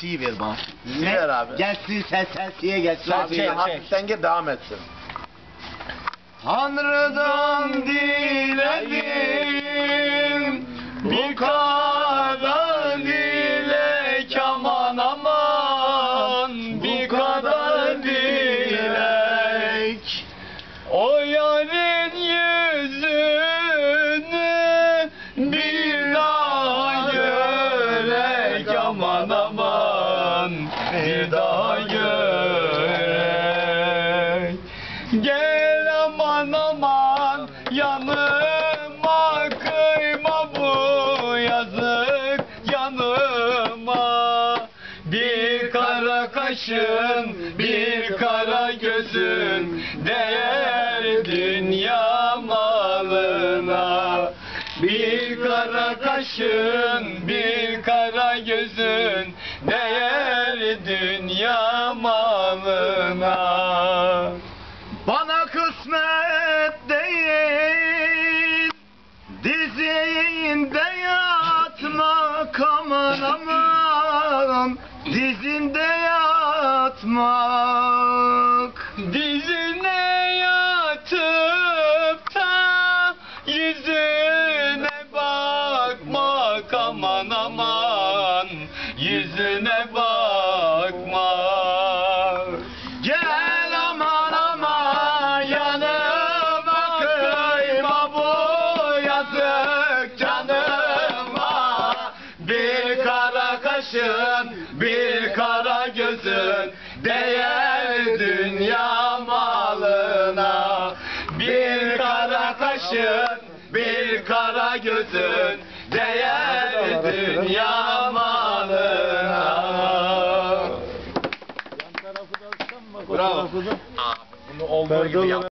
Si ver bana. Si ver abi. Gelsin sen sen si'ye gelsin. Sen Abi, şey, gel. hafiften gir devam etsin. Tanrı'dan diledim bir kadar aman aman bir daha görek Gel aman aman yanıma kıyma bu yazık yanıma. Bir kara kaşın bir kara gözün değer dünya bir kara kaşın, bir kara gözün değer dünya malına. Bana kısmet değil Dizinde yatmak aman aman Dizinde yatmak bakmak aman aman Yüzüne bakmak Gel aman aman yanıma kıyma bu yazık canıma. Bir kara kaşın bir kara gözün değer dünya malına. Bir kara kaşın bir kara gözün değer dünya malına Bravo. Bunu olduğu gibi yap.